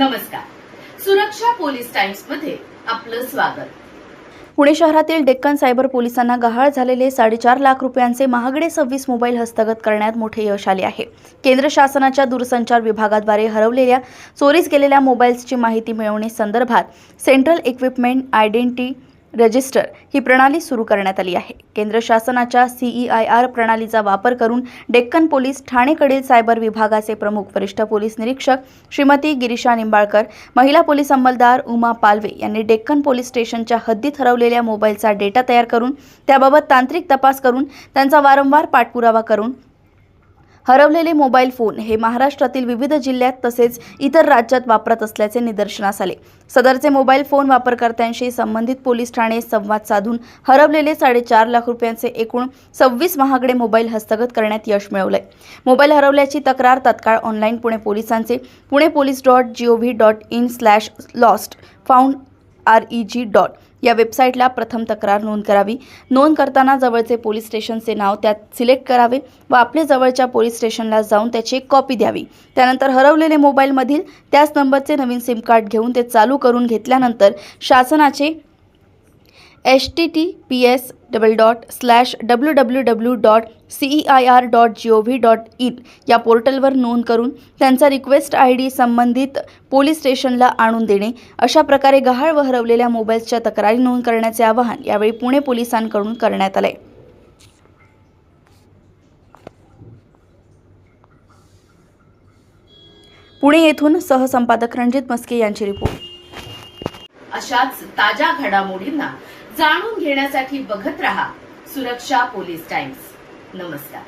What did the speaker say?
नमस्कार. सुरक्षा पोलीस टाइम्समध्ये आपलं स्वागत. पुणे शहरातील डेक्कन सायबर पोलिसांना गहाळ झालेले साडेचार लाख रुपयांचे महागडे सव्वीस मोबाईल हस्तगत करण्यात मोठे यश आले आहे. केंद्र शासनाच्या दूरसंचार विभागाद्वारे हरवलेल्या चोरीस गेलेल्या मोबाईल्सची माहिती मिळवणे संदर्भात सेंट्रल इक्विपमेंट आयडेंटिटी रजिस्टर ही प्रणाली सुरू करण्यात आली आहे. केंद्र शासनाच्या सीई आर प्रणालीचा वापर करून डेक्कन पोलीस ठाणेकडील सायबर विभागाचे प्रमुख वरिष्ठ पोलीस निरीक्षक श्रीमती गिरीशा निंबाळकर महिला पोलीस अंमलदार उमा पालवे यांनी डेक्कन पोलीस स्टेशनच्या हद्दीत हरवलेल्या मोबाईलचा डेटा तयार करून त्याबाबत तांत्रिक तपास करून त्यांचा वारंवार पाठपुरावा करून हरवलेले मोबाईल फोन हे महाराष्ट्रातील विविध जिल्ह्यात तसेच इतर राज्यात वापरत असल्याचे निदर्शनास आले. सदरचे मोबाईल फोन वापरकर्त्यांशी संबंधित पोलीस ठाणे संवाद साधून हरवलेले साडेचार लाख रुपयांचे एकूण सव्वीस महागडे मोबाईल हस्तगत करण्यात यश मिळवलंय. मोबाईल हरवल्याची तक्रार तत्काळ ऑनलाईन पुणे पोलिसांचे Pune police dot G O V dot in slash lost found R E G dot. या वेबसाईटला प्रथम तक्रार नोंद करावी. नोंद करताना जवळचे पोलीस स्टेशनचे नाव त्यात सिलेक्ट करावे व आपले जवळच्या पोलीस स्टेशनला जाऊन त्याची एक कॉपी द्यावी. त्यानंतर हरवलेले मोबाईलमधील त्याच नंबरचे नवीन सिम कार्ड घेऊन ते चालू करून घेतल्यानंतर शासनाचे H T T P S double dot slash W W W dot C E I R dot G O V dot in या पोर्टलवर नोंद करून त्यांचा रिक्वेस्ट आय डी संबंधित पोलीस स्टेशनला आणून देणे. अशा प्रकारे गहाळ व हरवलेल्या मोबाईल्सच्या तक्रारी नोंद करण्याचे आवाहन यावेळी पुणे पोलिसांकडून करण्यात आले पुणे येथून सहसंपादक रणजित मस्के यांची रिपोर्ट. अशाच ताज्या घडामोडींना जाणून घेण्यासाठी बघत रहा सुरक्षा पोलीस टाइम्स. नमस्कार.